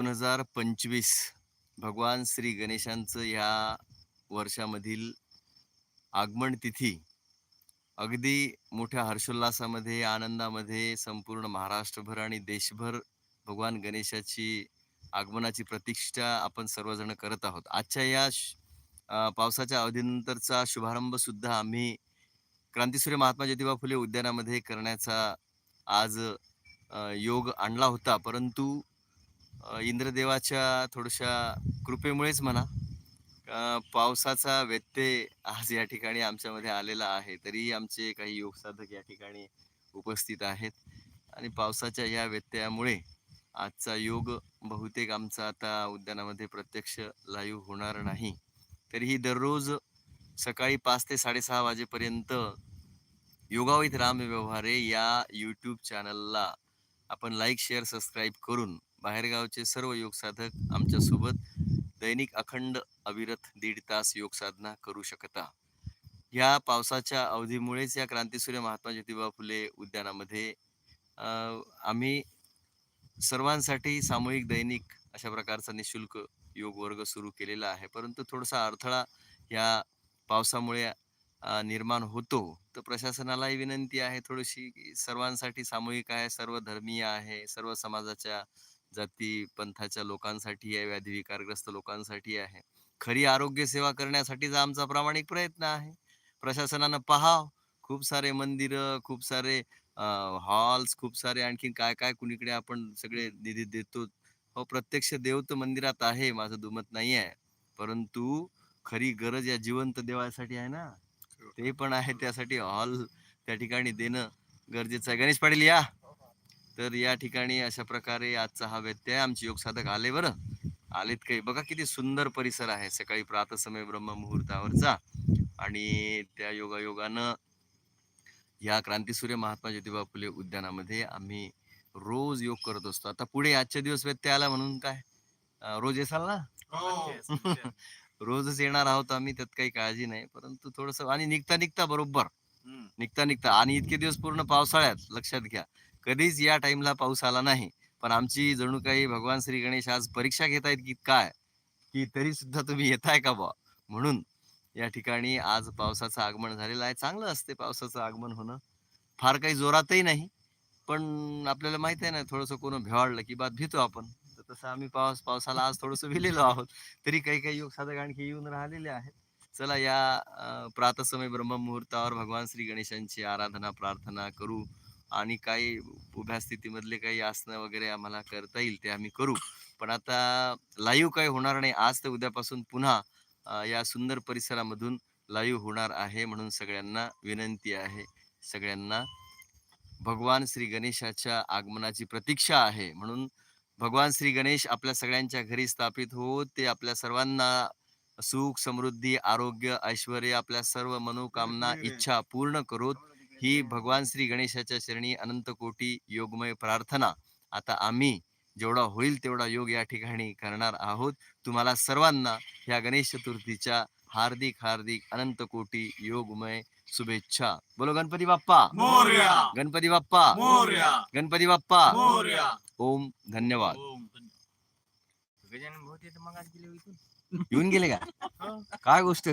दोन हजार पंचवीस भगवान श्री गणेशांचं ह्या वर्षामधील आगमन तिथी अगदी मोठ्या हर्षोल्लासामध्ये आनंदामध्ये संपूर्ण महाराष्ट्रभर आणि देशभर भगवान गणेशाची आगमनाची प्रतीक्षा आपण सर्वजण करत आहोत. आजच्या या श- पावसाच्या अवधीनंतरचा शुभारंभ सुद्धा आम्ही क्रांतीसूर्य महात्मा ज्योतिबा फुले उद्यानामध्ये करण्याचा आज योग आणला होता. परंतु इंद्रदेवाच्या थोड्याशा कृपेमुळेच म्हणा पावसाचा व्यत्यय आज या ठिकाणी आमच्यामध्ये आलेला आहे. तरी आमचे काही योगसाधक या ठिकाणी उपस्थित आहेत. आणि पावसाच्या या व्यत्ययामुळे आजचा योग बहुतेक आमचा आता उद्यानामध्ये प्रत्यक्ष लाईव्ह होणार नाही. तरीही दररोज सकाळी पाच ते साडेसहा वाजेपर्यंत योगावित राम व्यवहारे या यूट्यूब चॅनलला आपण लाईक शेअर सबस्क्राईब करून बाहेरगावचे सर्व योगसाधक आमच्यासोबत दैनिक अखंड अविरत दीड तास योगसाधना करू शकता. या पावसाच्या अवधीमुळेच या क्रांतीसूर्य महात्मा ज्योतिबा फुले उद्यानामध्ये आम्ही सर्वांसाठी सामूहिक दैनिक अशा प्रकारचा निशुल्क योग वर्ग सुरू केलेला आहे. परंतु थोडासा अडथळा या पावसामुळे निर्माण होतो. तर प्रशासनालाही विनंती आहे थोडीशी सर्वांसाठी सामूहिक आहे सर्व धर्मीय आहे सर्व समाजाच्या जाती पंथाच्या लोकांसाठी आहे व्याधी विकारग्रस्त लोकांसाठी आहे. खरी आरोग्य सेवा करण्यासाठीचा आमचा प्रामाणिक प्रयत्न आहे. प्रशासनानं पहाव. खूप सारे मंदिरं खूप सारे हॉल्स खूप सारे आणखीन काय काय कुणीकडे आपण सगळे निधी देतो. हो प्रत्यक्ष देव तर मंदिरात आहे माझं दुमत नाही आहे. परंतु खरी गरज या जिवंत देवासाठी आहे ना. ते पण आहे त्यासाठी हॉल त्या ठिकाणी देणं गरजेचं आहे. गणेश पाटील या. तर या ठिकाणी अशा प्रकारे आजचा हा व्यत्यय आमचे योग साधक आले बरं. आलेत काही. बघा किती सुंदर परिसर आहे. सकाळी प्रातसमय ब्रह्म मुहूर्तावरचा आणि त्या योगायोगानं या क्रांतीसूर्य महात्मा ज्योतिबा फुले उद्यानामध्ये आम्ही रोज योग करत असतो. आता पुढे आजच्या दिवस व्यत्यय आला म्हणून काय? रोज येसाल ना? रोजच येणार आहोत आम्ही त्यात काही काळजी नाही. परंतु थोडस आणि निघता निघता बरोबर. निघता निघता आणि इतके दिवस पूर्ण पावसाळ्यात लक्षात घ्या. कधीच या टाइमला पाऊस आला नाही. पण आमची जणू काही भगवान श्री गणेश आज परीक्षा घेतायत की काय? की तरी सुद्धा तुम्ही येताय का बा म्हणून या ठिकाणी आज पावसाचं आगमन झालेलं आहे. चांगलं असते पावसाचं आगमन होणं. फार काही जोरातही नाही. पण आपल्याला माहिती आहे ना थोडंसं कोण भिवाळलं की बात भीतो आपण. तर तसं आम्ही पावस पावसाला आज थोडंसं भिलेलो आहोत. तरी काही काही योग साधक आणखी येऊन राहिलेले आहेत. चला या प्रातसमय ब्रह्ममुहूर्तावर भगवान श्री गणेशांची आराधना प्रार्थना करू. आणि काही उभ्या स्थितीमधले काही आसनं वगैरे आम्हाला करता येईल ते आम्ही करू. पण आता लाईव्ह काही होणार नाही. आज तर उद्यापासून पुन्हा या सुंदर परिसरामधून लाईव्ह होणार आहे म्हणून सगळ्यांना विनंती आहे. सगळ्यांना भगवान श्री गणेशाच्या आगमनाची प्रतीक्षा आहे म्हणून भगवान श्री गणेश आपल्या सगळ्यांच्या घरी स्थापित होत ते आपल्या सर्वांना सुख समृद्धी आरोग्य ऐश्वर आपल्या सर्व मनोकामना इच्छा पूर्ण करोत. ही भगवान श्री गणेशाच्या चरणी अनंत कोटी योगमय प्रार्थना. आता आम्ही जेवढा होईल तेवढा योग या ठिकाणी करणार आहोत. तुम्हाला सर्वांना ह्या गणेश चतुर्थीच्या हार्दिक हार्दिक अनंत कोटी योगमय शुभेच्छा. बोलो गणपती बाप्पा. मोरया. गणपती बाप्पा. मोरया. गणपती बाप्पा. मोरया. ओम धन्यवाद. गजानन भाऊ ते मग गेले येऊन गेले का? हो. काय गोष्ट.